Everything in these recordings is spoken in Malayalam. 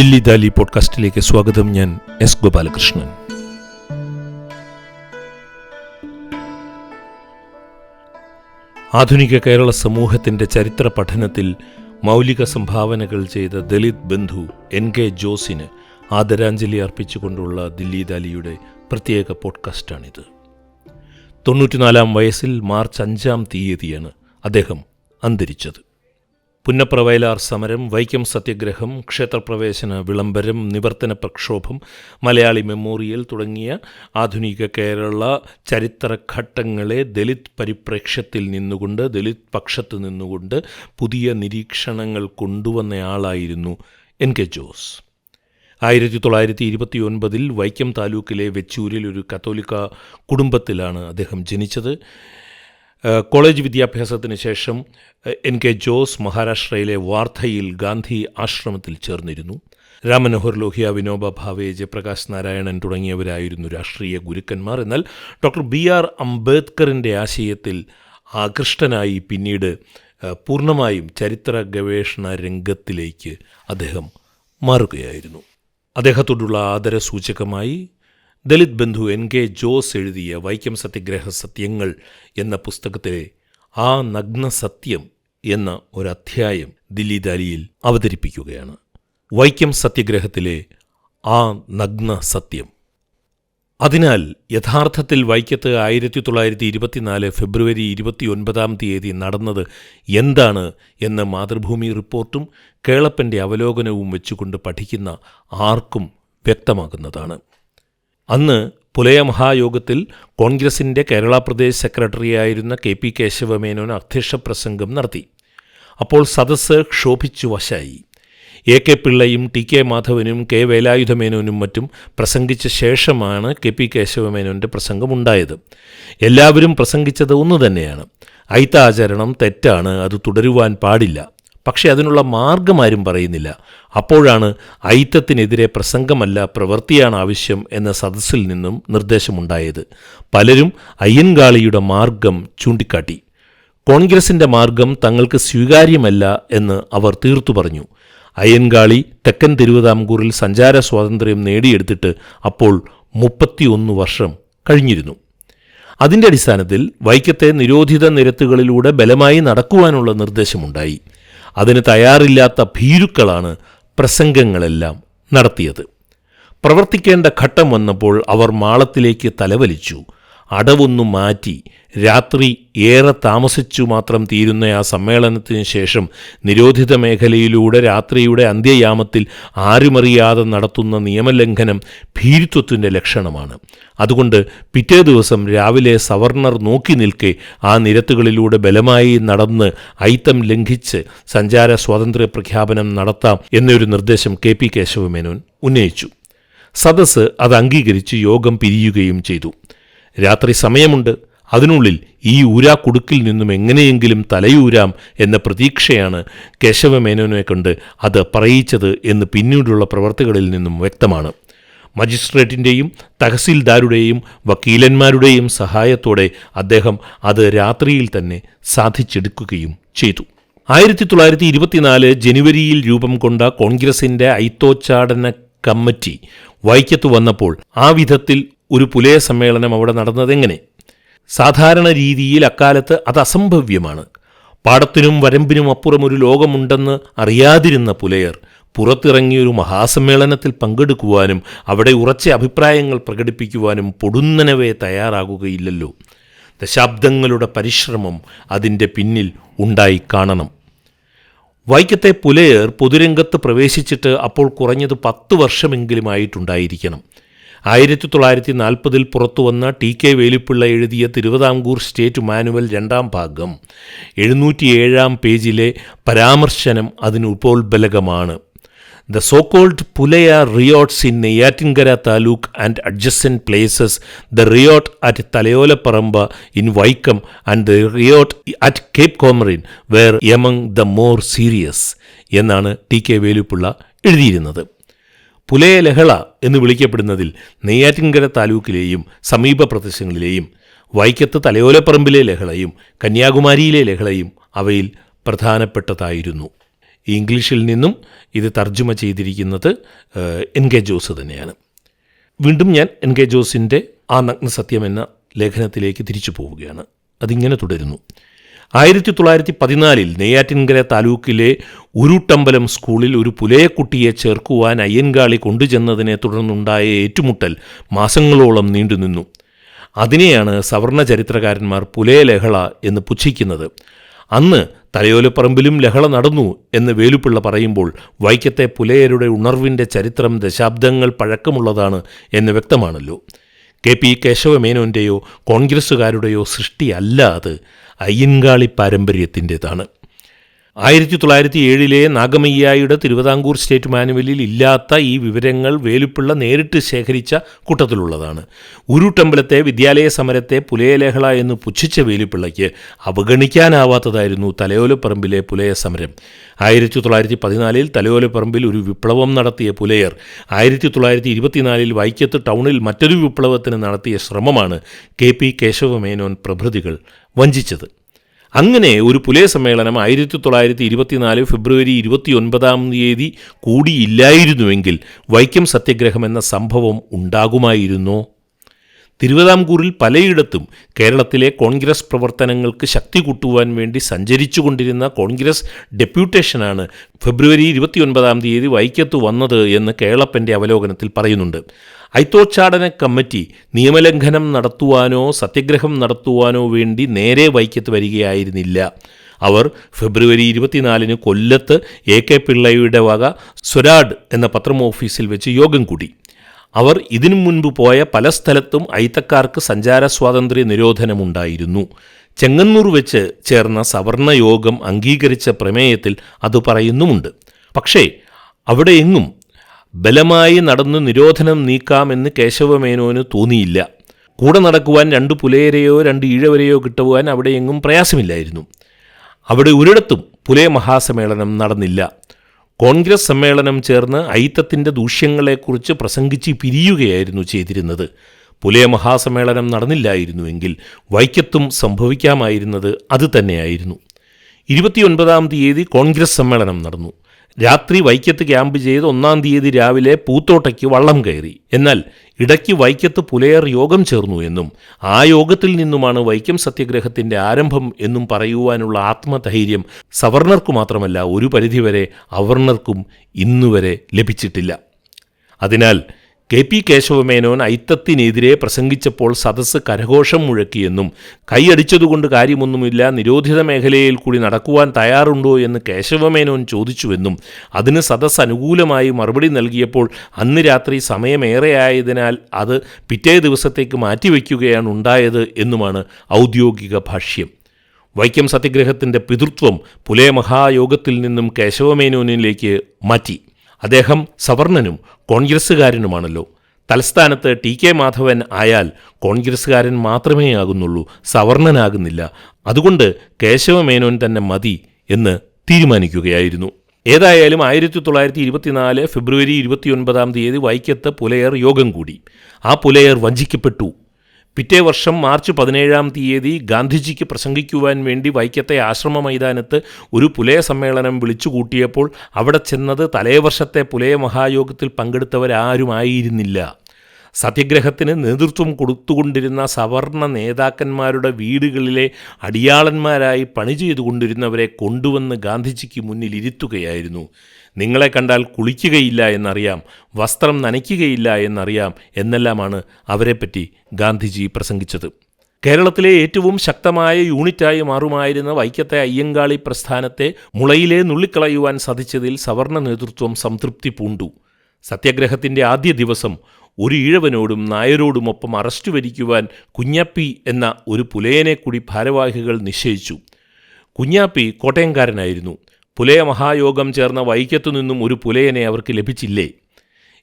ദില്ലി ദാലി പോഡ്കാസ്റ്റിലേക്ക് സ്വാഗതം. ഞാൻ എസ് ഗോപാലകൃഷ്ണൻ. ആധുനിക കേരള സമൂഹത്തിന്റെ ചരിത്ര പഠനത്തിൽ മൗലിക സംഭാവനകൾ ചെയ്ത ദലിത് ബന്ധു എൻ കെ ജോസിന് ആദരാഞ്ജലി അർപ്പിച്ചുകൊണ്ടുള്ള ദില്ലി ദാലിയുടെ പ്രത്യേക പോഡ്കാസ്റ്റാണിത്. തൊണ്ണൂറ്റിനാലാം വയസ്സിൽ മാർച്ച് അഞ്ചാം തീയതിയാണ് അദ്ദേഹം അന്തരിച്ചത്. പുന്നപ്ര വയലാർ സമരം വൈക്കം സത്യഗ്രഹം ക്ഷേത്രപ്രവേശന വിളംബരം നിവർത്തന പ്രക്ഷോഭം മലയാളി മെമ്മോറിയൽ തുടങ്ങിയ ആധുനിക കേരള ചരിത്രഘട്ടങ്ങളെ ദലിത് പരിപ്രേക്ഷ്യത്തിൽ നിന്നുകൊണ്ട് ദലിത് പക്ഷത്ത് നിന്നുകൊണ്ട് പുതിയ നിരീക്ഷണങ്ങൾ കൊണ്ടുവന്നയാളായിരുന്നു എൻ കെ ജോസ്. ആയിരത്തി തൊള്ളായിരത്തി ഇരുപത്തി ഒൻപതിൽ വൈക്കം താലൂക്കിലെ വെച്ചൂരിൽ ഒരു കത്തോലിക്ക കുടുംബത്തിലാണ് അദ്ദേഹം ജനിച്ചത്. കോളേജ് വിദ്യാഭ്യാസത്തിന് ശേഷം എൻ കെ ജോസ് മഹാരാഷ്ട്രയിലെ വാർധയിൽ ഗാന്ധി ആശ്രമത്തിൽ ചേർന്നിരുന്നു. രാമനോഹർ ലോഹിയ വിനോബ ഭാവെ ജയപ്രകാശ് നാരായണൻ തുടങ്ങിയവരായിരുന്നു രാഷ്ട്രീയ ഗുരുക്കന്മാർ. എന്നാൽ ഡോക്ടർ ബി ആർ അംബേദ്കറിന്റെ ആശയത്തിൽ ആകൃഷ്ടനായി പിന്നീട് പൂർണമായും ചരിത്ര ഗവേഷണ രംഗത്തിലേക്ക് അദ്ദേഹം മാറുകയായിരുന്നു. അദ്ദേഹത്തോടുള്ള ആദരസൂചകമായി ദലിത് ബന്ധു എൻ കെ ജോസ് എഴുതിയ വൈക്കം സത്യഗ്രഹ സത്യങ്ങൾ എന്ന പുസ്തകത്തിലെ ആ നഗ്ന സത്യം എന്ന ഒരു അധ്യായം ദില്ലി ദാലിയിൽ അവതരിപ്പിക്കുകയാണ്. വൈക്കം സത്യഗ്രഹത്തിലെ ആ നഗ്ന സത്യം. അതിനാൽ യഥാർത്ഥത്തിൽ വൈക്കത്ത് ആയിരത്തി തൊള്ളായിരത്തി ഇരുപത്തിനാല് ഫെബ്രുവരി ഇരുപത്തിയൊൻപതാം തീയതി നടന്നത് എന്താണ് എന്ന് മാതൃഭൂമി റിപ്പോർട്ടും കേളപ്പന്റെ അവലോകനവും വെച്ചുകൊണ്ട് പഠിക്കുന്ന ആർക്കും വ്യക്തമാകുന്നതാണ്. അന്ന് പുലയ മഹായോഗത്തിൽ കോൺഗ്രസിന്റെ കേരള പ്രദേശ് സെക്രട്ടറിയായിരുന്ന കെ പി കേശവമേനോൻ അധ്യക്ഷ പ്രസംഗം നടത്തി. അപ്പോൾ സദസ്സ് ക്ഷോഭിച്ചു വശായി. എ കെ പിള്ളയും ടി കെ മാധവനും കെ വേലായുധമേനോനും മറ്റും പ്രസംഗിച്ച ശേഷമാണ് കെ പി കേശവമേനോന്റെ പ്രസംഗമുണ്ടായത്. എല്ലാവരും പ്രസംഗിച്ചത് ഒന്നു തന്നെയാണ്. ഐത്താചരണം തെറ്റാണ് അത് തുടരുവാൻ പാടില്ല. പക്ഷെ അതിനുള്ള മാർഗം ആരും പറയുന്നില്ല. അപ്പോഴാണ് ഐത്തത്തിനെതിരെ പ്രസംഗമല്ല പ്രവൃത്തിയാണ് ആവശ്യം എന്ന സദസ്സിൽ നിന്നും നിർദ്ദേശമുണ്ടായത്. പലരും അയ്യൻകാളിയുടെ മാർഗം ചൂണ്ടിക്കാട്ടി. കോൺഗ്രസിന്റെ മാർഗം തങ്ങൾക്ക് സ്വീകാര്യമല്ല എന്ന് അവർ തീർത്തു പറഞ്ഞു. അയ്യൻകാളി തെക്കൻ തിരുവിതാംകൂറിൽ സഞ്ചാര സ്വാതന്ത്ര്യം നേടിയെടുത്തിട്ട് അപ്പോൾ മുപ്പത്തിയൊന്ന് വർഷം കഴിഞ്ഞിരുന്നു. അതിന്റെ അടിസ്ഥാനത്തിൽ വൈക്കത്തെ നിരോധിത നിരത്തുകളിലൂടെ ബലമായി നടക്കുവാനുള്ള നിർദ്ദേശമുണ്ടായി. അതിന് തയ്യാറില്ലാത്ത ഭീരുക്കളാണ് പ്രസംഗങ്ങളെല്ലാം നടത്തിയത്. പ്രവർത്തിക്കേണ്ട ഘട്ടം വന്നപ്പോൾ അവർ മാളത്തിലേക്ക് തലവലിച്ചു. അടവൊന്നു മാറ്റി രാത്രി ഏറെ താമസിച്ചു മാത്രം തീരുന്ന ആ സമ്മേളനത്തിന് ശേഷം നിരോധിത മേഖലയിലൂടെ രാത്രിയുടെ അന്ത്യയാമത്തിൽ ആരുമറിയാതെ നടത്തുന്ന നിയമലംഘനം ഭീരുത്വത്തിന്റെ ലക്ഷണമാണ്. അതുകൊണ്ട് പിറ്റേ ദിവസം രാവിലെ സവർണർ നോക്കി നിൽക്കെ ആ നിരത്തുകളിലൂടെ ബലമായി നടന്ന് ഐത്തം ലംഘിച്ച് സഞ്ചാര സ്വാതന്ത്ര്യ പ്രഖ്യാപനം നടത്താം എന്നൊരു നിർദ്ദേശം കെ പി കേശവമേനോൻ ഉന്നയിച്ചു. സദസ്സ് അത് അംഗീകരിച്ച് യോഗം പിരിയുകയും ചെയ്തു. രാത്രി സമയമുണ്ട്. അതിനുള്ളിൽ ഈ ഊരാ ഊരാക്കുടുക്കിൽ നിന്നും എങ്ങനെയെങ്കിലും തലയൂരാം എന്ന പ്രതീക്ഷയാണ് കേശവമേനോനെ കൊണ്ട് അത് പറയിച്ചത് എന്ന് പിന്നീടുള്ള പ്രവർത്തികളിൽ നിന്നും വ്യക്തമാണ്. മജിസ്ട്രേറ്റിന്റെയും തഹസീൽദാരുടെയും വക്കീലന്മാരുടെയും സഹായത്തോടെ അദ്ദേഹം അത് രാത്രിയിൽ തന്നെ സാധിച്ചെടുക്കുകയും ചെയ്തു. ആയിരത്തി തൊള്ളായിരത്തി ഇരുപത്തിനാല് ജനുവരിയിൽ രൂപം കൊണ്ട കോൺഗ്രസിന്റെ ഐത്തോച്ചാടന കമ്മിറ്റി വൈക്കത്ത് വന്നപ്പോൾ ആ വിധത്തിൽ ഒരു പുലയ സമ്മേളനം അവിടെ നടന്നതെങ്ങനെ? സാധാരണ രീതിയിൽ അക്കാലത്ത് അത് അസംഭവ്യമാണ്. പാടത്തിനും വരമ്പിനും അപ്പുറം ഒരു ലോകമുണ്ടെന്ന് അറിയാതിരുന്ന പുലയർ പുറത്തിറങ്ങിയൊരു മഹാസമ്മേളനത്തിൽ പങ്കെടുക്കുവാനും അവിടെ ഉറച്ച അഭിപ്രായങ്ങൾ പ്രകടിപ്പിക്കുവാനും പൊടുന്നനവേ തയ്യാറാകുകയില്ലല്ലോ. ദശാബ്ദങ്ങളുടെ പരിശ്രമം അതിന്റെ പിന്നിൽ ഉണ്ടായി കാണണം വൈക്കത്തെ പുലയർ പൊതുരംഗത്ത് പ്രവേശിച്ചിട്ട് അപ്പോൾ കുറഞ്ഞത് പത്ത് വർഷമെങ്കിലുമായിട്ടുണ്ടായിരിക്കണം ആയിരത്തി തൊള്ളായിരത്തി നാൽപ്പതിൽ പുറത്തുവന്ന ടി കെ വേലിപ്പിള്ള എഴുതിയ തിരുവിതാംകൂർ സ്റ്റേറ്റ് മാനുവൽ രണ്ടാം ഭാഗം എഴുന്നൂറ്റിയേഴാം പേജിലെ പരാമർശനം അതിന് ഉപോത്ബലകമാണ്. The so called Pulaya riots in Neyyattinkara taluk and adjacent places. The riot at Thalayolaparambu in Vaikom and the riot at Cape Comorin where among the more serious എന്നാണ് ടി കെ വേലുപ്പിള്ള എഴുതിയിരുന്നത്. പുലയ ലഹള എന്ന് വിളിക്കപ്പെടുന്നതിൽ നെയ്യാറ്റിൻകര താലൂക്കിലെയും സമീപ പ്രദേശങ്ങളിലെയും വൈക്കത്ത് തലയോലപ്പറമ്പിലെ ലഹളയും കന്യാകുമാരിയിലെ ലഹളയും അവയിൽ പ്രധാനപ്പെട്ടതായിരുന്നു. ഇംഗ്ലീഷിൽ നിന്നും ഇത് തർജമ ചെയ്തിരിക്കുന്നത് എൻ കെ ജോസ് തന്നെയാണ്. വീണ്ടും ഞാൻ എൻ കെ ജോസിന്റെ ആ നഗ്നസത്യം എന്ന ലേഖനത്തിലേക്ക് തിരിച്ചു പോവുകയാണ്. അതിങ്ങനെ തുടരുന്നു. ആയിരത്തി തൊള്ളായിരത്തി പതിനാലിൽ നെയ്യാറ്റിൻകര താലൂക്കിലെ ഉരുട്ടമ്പലം സ്കൂളിൽ ഒരു പുലയക്കുട്ടിയെ ചേർക്കുവാൻ അയ്യൻകാളി കൊണ്ടുചെന്നതിനെ തുടർന്നുണ്ടായ ഏറ്റുമുട്ടൽ മാസങ്ങളോളം നീണ്ടുനിന്നു. അതിനെയാണ് സവർണ ചരിത്രകാരന്മാർ പുലയ ലഹള എന്ന് പുച്ഛിക്കുന്നത്. അന്ന് തലയോലപ്പറമ്പിലും ലഹള നടന്നു എന്ന് വേലുപ്പിള്ള പറയുമ്പോൾ വൈക്കത്തെ പുലയരുടെ ഉണർവിന്റെ ചരിത്രം ദശാബ്ദങ്ങൾ പഴക്കമുള്ളതാണ് എന്ന് വ്യക്തമാണല്ലോ. കെ പി കേശവമേനോന്റെയോ കോൺഗ്രസ്സുകാരുടെയോ സൃഷ്ടിയല്ല അത്. അയ്യൻകാളി പാരമ്പര്യത്തിന്റെതാണ്. ആയിരത്തി തൊള്ളായിരത്തി ഏഴിലെ നാഗമയ്യായുടെ തിരുവിതാംകൂർ സ്റ്റേറ്റ് മാനുവലിൽ ഇല്ലാത്ത ഈ വിവരങ്ങൾ വേലുപ്പിള്ള നേരിട്ട് ശേഖരിച്ച കൂട്ടത്തിലുള്ളതാണ്. ഉരുട്ടമ്പലത്തെ വിദ്യാലയ സമരത്തെ പുലയലേഹള എന്ന് പുച്ഛിച്ച വേലുപ്പിള്ളയ്ക്ക് അവഗണിക്കാനാവാത്തതായിരുന്നു തലയോലപ്പറമ്പിലെ പുലയ സമരം. ആയിരത്തി തൊള്ളായിരത്തി പതിനാലിൽ തലയോലപ്പറമ്പിൽ ഒരു വിപ്ലവം നടത്തിയ പുലയർ ആയിരത്തി തൊള്ളായിരത്തി ഇരുപത്തിനാലിൽ വൈക്കത്ത് ടൗണിൽ മറ്റൊരു വിപ്ലവത്തിന് നടത്തിയ ശ്രമമാണ് കെ പി കേശവമേനോൻ പ്രഭൃതികൾ വഞ്ചിച്ചത്. അങ്ങനെ ഒരു പുലയ സമ്മേളനം ആയിരത്തി തൊള്ളായിരത്തി ഇരുപത്തിനാല് ഫെബ്രുവരി ഇരുപത്തിയൊൻപതാം തീയതി കൂടിയില്ലായിരുന്നുവെങ്കിൽ വൈക്കം സത്യഗ്രഹം എന്ന സംഭവം ഉണ്ടാകുമായിരുന്നോ. തിരുവിതാംകൂറിൽ പലയിടത്തും കേരളത്തിലെ കോൺഗ്രസ് പ്രവർത്തനങ്ങൾക്ക് ശക്തി കൂട്ടുവാൻ വേണ്ടി സഞ്ചരിച്ചുകൊണ്ടിരുന്ന കോൺഗ്രസ് ഡെപ്യൂട്ടേഷനാണ് ഫെബ്രുവരി ഇരുപത്തിയൊൻപതാം തീയതി വൈക്കത്ത് വന്നത് എന്ന് കേളപ്പന്റെ അവലോകനത്തിൽ പറയുന്നുണ്ട്. ഐത്തോച്ചാടന കമ്മിറ്റി നിയമലംഘനം നടത്തുവാനോ സത്യഗ്രഹം നടത്തുവാനോ വേണ്ടി നേരെ വൈക്കത്ത് വരികയായിരുന്നില്ല. അവർ ഫെബ്രുവരി ഇരുപത്തിനാലിന് കൊല്ലത്ത് എ കെ പിള്ളയുടെ വക സ്വരാഡ് എന്ന പത്രം ഓഫീസിൽ വെച്ച് യോഗം കൂടി. അവർ ഇതിനു മുൻപ് പോയ പല സ്ഥലത്തും ഐത്തക്കാർക്ക് സഞ്ചാര സ്വാതന്ത്ര്യ നിരോധനമുണ്ടായിരുന്നു. ചെങ്ങന്നൂർ വെച്ച് ചേർന്ന സവർണ യോഗം അംഗീകരിച്ച പ്രമേയത്തിൽ അത് പറയുന്നുമുണ്ട്. പക്ഷേ അവിടെ എങ്ങും ബലമായി നടന്ന് നിരോധനം നീക്കാമെന്ന് കേശവമേനോന് തോന്നിയില്ല. കൂടെ നടക്കുവാൻ രണ്ട് പുലയരെയോ രണ്ട് ഈഴവരെയോ കിട്ടുവാൻ അവിടെ എങ്ങും പ്രയാസമില്ലായിരുന്നു. അവിടെ ഒരിടത്തും പുലയ മഹാസമ്മേളനം നടന്നില്ല. കോൺഗ്രസ് സമ്മേളനം ചേർന്ന് ഐത്തത്തിന്റെ ദൂഷ്യങ്ങളെക്കുറിച്ച് പ്രസംഗിച്ച് പിരിയുകയായിരുന്നു ചെയ്തിരുന്നത്. പുലയ മഹാസമ്മേളനം നടന്നില്ലായിരുന്നുവെങ്കിൽ വൈക്കത്തും സംഭവിക്കാമായിരുന്നത് അത് തന്നെയായിരുന്നു. ഇരുപത്തിയൊൻപതാം തീയതി കോൺഗ്രസ് സമ്മേളനം നടന്നു. രാത്രി വൈക്കത്ത് ക്യാമ്പ് ചെയ്ത് ഒന്നാം തീയതി രാവിലെ പൂത്തോട്ടയ്ക്ക് വള്ളം കയറി. എന്നാൽ ഇടയ്ക്ക് വൈക്കത്ത് പുലയർ യോഗം ചേർന്നു എന്നും ആ യോഗത്തിൽ നിന്നുമാണ് വൈക്കം സത്യഗ്രഹത്തിന്റെ ആരംഭം എന്നും പറയുവാനുള്ള ആത്മധൈര്യം സവർണർക്കു മാത്രമല്ല ഒരു പരിധിവരെ അവർണർക്കും ഇന്നുവരെ ലഭിച്ചിട്ടില്ല. അതിനാൽ കെ പി കേശവമേനോൻ ഐത്തത്തിനെതിരെ പ്രസംഗിച്ചപ്പോൾ സദസ്സ് കരഘോഷം മുഴക്കിയെന്നും കൈയടിച്ചതുകൊണ്ട് കാര്യമൊന്നുമില്ല നിരോധിത മേഖലയിൽ കൂടി നടക്കുവാൻ തയ്യാറുണ്ടോ എന്ന് കേശവമേനോൻ ചോദിച്ചുവെന്നും അതിന് സദസ്സ് അനുകൂലമായി മറുപടി നൽകിയപ്പോൾ അന്ന് രാത്രി സമയമേറെയായതിനാൽ അത് പിറ്റേ ദിവസത്തേക്ക് മാറ്റിവെക്കുകയാണ് ഉണ്ടായത് എന്നുമാണ് ഔദ്യോഗിക ഭാഷ്യം. വൈക്കം സത്യഗ്രഹത്തിന്റെ പിതൃത്വം പുലേ മഹായോഗത്തിൽ നിന്നും കേശവമേനോനിലേക്ക് മാറ്റി. അദ്ദേഹം സവർണനും കോൺഗ്രസ്സുകാരനുമാണല്ലോ. തലസ്ഥാനത്ത് ടി കെ മാധവൻ ആയാൽ കോൺഗ്രസ്സുകാരൻ മാത്രമേ ആകുന്നുള്ളൂ സവർണനാകുന്നില്ല. അതുകൊണ്ട് കേശവമേനോൻ തന്നെ മതി എന്ന് തീരുമാനിക്കുകയായിരുന്നു. ഏതായാലും ആയിരത്തി തൊള്ളായിരത്തി ഇരുപത്തിനാല് ഫെബ്രുവരി ഇരുപത്തിയൊൻപതാം തീയതി വൈക്കത്ത് പുലയർ യോഗം കൂടി. ആ പുലയർ വഞ്ചിക്കപ്പെട്ടു. പിറ്റേ വർഷം മാർച്ച് പതിനേഴാം തീയതി ഗാന്ധിജിക്ക് പ്രസംഗിക്കുവാൻ വേണ്ടി വൈക്കത്തെ ആശ്രമ മൈതാനത്ത് ഒരു പുലയ സമ്മേളനം വിളിച്ചുകൂട്ടിയപ്പോൾ അവിടെ ചെന്നത് തലേവർഷത്തെ പുലയ മഹായോഗത്തിൽ പങ്കെടുത്തവരാരുമായിരുന്നില്ല. സത്യഗ്രഹത്തിന് നേതൃത്വം കൊടുത്തുകൊണ്ടിരുന്ന സവർണ നേതാക്കന്മാരുടെ വീടുകളിലെ അടിയാളന്മാരായി പണി ചെയ്തുകൊണ്ടിരുന്നവരെ കൊണ്ടുവന്ന് ഗാന്ധിജിക്ക് മുന്നിൽ ഇരുത്തുകയായിരുന്നു നിങ്ങളെ കണ്ടാൽ കുളിക്കുകയില്ല എന്നറിയാം വസ്ത്രം നനയ്ക്കുകയില്ല എന്നറിയാം എന്നെല്ലാമാണ് അവരെപ്പറ്റി ഗാന്ധിജി പ്രസംഗിച്ചത്. കേരളത്തിലെ ഏറ്റവും ശക്തമായ യൂണിറ്റായി മാറുമായിരുന്ന വൈക്കത്തെ അയ്യങ്കാളി പ്രസ്ഥാനത്തെ മുളയിലെ നുള്ളിക്കളയുവാൻ സാധിച്ചതിൽ സവർണ നേതൃത്വം സംതൃപ്തി പൂണ്ടു. സത്യാഗ്രഹത്തിന്റെ ആദ്യ ദിവസം ഒരു ഈഴവനോടും നായരോടുമൊപ്പം അറസ്റ്റ് വരിക്കുവാൻ കുഞ്ഞപ്പി എന്ന ഒരു പുലയനെ കൂടി ഭാരവാഹികൾ നിശ്ചയിച്ചു. കുഞ്ഞാപ്പി കോട്ടയംകാരനായിരുന്നു. പുലയ മഹായോഗം ചേർന്ന വൈക്കത്തു നിന്നും ഒരു പുലയനെ അവർക്ക് ലഭിച്ചില്ലേ?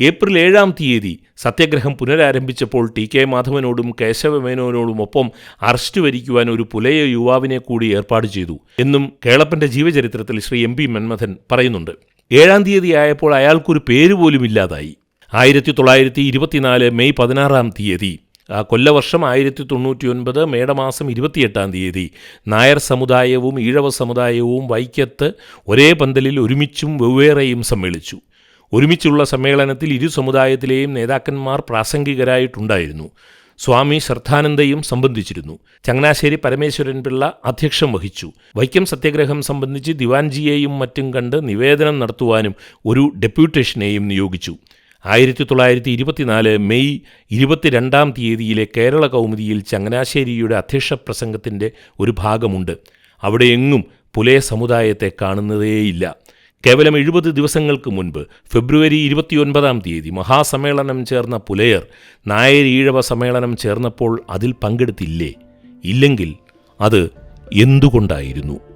ഏപ്രിൽ ഏഴാം തീയതി സത്യഗ്രഹം പുനരാരംഭിച്ചപ്പോൾ ടി കെ മാധവനോടും കേശവമേനോനോടുമൊപ്പം അറസ്റ്റ് വരിക്കുവാൻ ഒരു പുലയ യുവാവിനെ കൂടി ഏർപ്പാട് ചെയ്തു എന്നും കേളപ്പന്റെ ജീവചരിത്രത്തിൽ ശ്രീ എം പി മന്മഥൻ പറയുന്നുണ്ട്. ഏഴാം തീയതി ആയപ്പോൾ അയാൾക്കൊരു പേര് പോലും ഇല്ലാതായി. ആയിരത്തി തൊള്ളായിരത്തി ഇരുപത്തിനാല് മെയ് പതിനാറാം തീയതി കൊല്ലവർഷം ആയിരത്തി തൊണ്ണൂറ്റി ഒൻപത് മേടമാസം ഇരുപത്തിയെട്ടാം തീയതി നായർ സമുദായവും ഈഴവ സമുദായവും വൈക്കത്ത് ഒരേ പന്തലിൽ ഒരുമിച്ചും വെവ്വേറെയും സമ്മേളിച്ചു. ഒരുമിച്ചുള്ള സമ്മേളനത്തിൽ ഇരു സമുദായത്തിലെയും നേതാക്കന്മാർ പ്രാസംഗികരായിട്ടുണ്ടായിരുന്നു. സ്വാമി ശ്രദ്ധാനന്ദയും സംബന്ധിച്ചിരുന്നു. ചങ്ങനാശ്ശേരി പരമേശ്വരൻ പിള്ള അധ്യക്ഷം വഹിച്ചു. വൈക്കം സത്യാഗ്രഹം സംബന്ധിച്ച് ദിവാൻജിയെയും മറ്റും കണ്ട് നിവേദനം നടത്തുവാനും ഒരു ഡെപ്യൂട്ടേഷനെയും നിയോഗിച്ചു. ആയിരത്തി തൊള്ളായിരത്തി ഇരുപത്തിനാല് മെയ് ഇരുപത്തിരണ്ടാം തീയതിയിലെ കേരള കൗമുദിയിൽ ചങ്ങനാശ്ശേരിയുടെ അധ്യക്ഷ പ്രസംഗത്തിന്റെ ഒരു ഭാഗമുണ്ട്. അവിടെയെങ്ങും പുലയ സമുദായത്തെ കാണുന്നതേയില്ല. കേവലം എഴുപത് ദിവസങ്ങൾക്ക് മുൻപ് ഫെബ്രുവരി ഇരുപത്തിയൊൻപതാം തീയതി മഹാസമ്മേളനം ചേർന്ന പുലയർ നായർ ഈഴവ സമ്മേളനം ചേർന്നപ്പോൾ അതിൽ പങ്കെടുത്തില്ലേ? ഇല്ലെങ്കിൽ അത് എന്തുകൊണ്ടായിരുന്നു?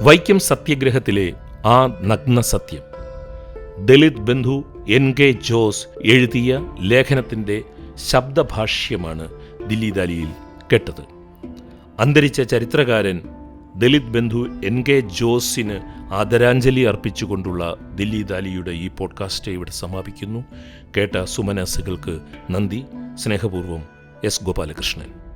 വൈക്കം സത്യഗ്രഹത്തിലെ ആ നഗ്ന സത്യം. ദളിത് ബന്ധു എൻ കെ ജോസ് എഴുതിയ ലേഖനത്തിന്റെ ശബ്ദഭാഷ്യമാണ് ദില്ലിദാലിയിൽ കേട്ടത്. അന്തരിച്ച ചരിത്രകാരൻ ദളിത് ബന്ധു എൻ കെ ജോസിന് ആദരാഞ്ജലി അർപ്പിച്ചുകൊണ്ടുള്ള ദില്ലി ദാലിയുടെ ഈ പോഡ്കാസ്റ്റ് ഇവിടെ സമാപിക്കുന്നു. കേട്ട സുമനസുകൾക്ക് നന്ദി. സ്നേഹപൂർവം എസ് ഗോപാലകൃഷ്ണൻ.